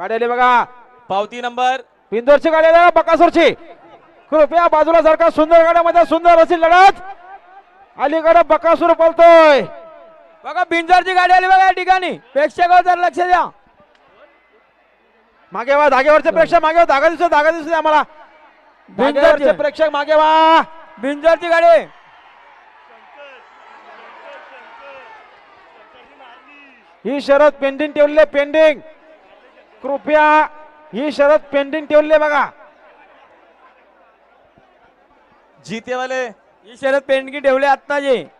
गाडी आली बघा. पावती नंबर. पिंदोरची गाडी आली बघा बकासूरची. कृपया बाजूला सारखा सुंदर गाड्यामध्ये सुंदर अशी लढत. अलीकडे बकासूर पळतोय. बघा बिंजरची गाडी आली बघा या ठिकाणी. प्रेक्षक जर लक्ष द्या. मागे वा धागेवरचे प्रेक्षक मागे वा. धागा दिसतो धागा दिसतो आम्हाला. बिंजरची. प्रेक्षक मागे वा. बिंजरची गाडी. ही शरद पेंडिंग ठेवले पेंडिंग. कृपया ही शरद पेंडिंग ठेवले बघा. जीतेवाले. ही शरद पेंडकी ठेवले आत्ताचे.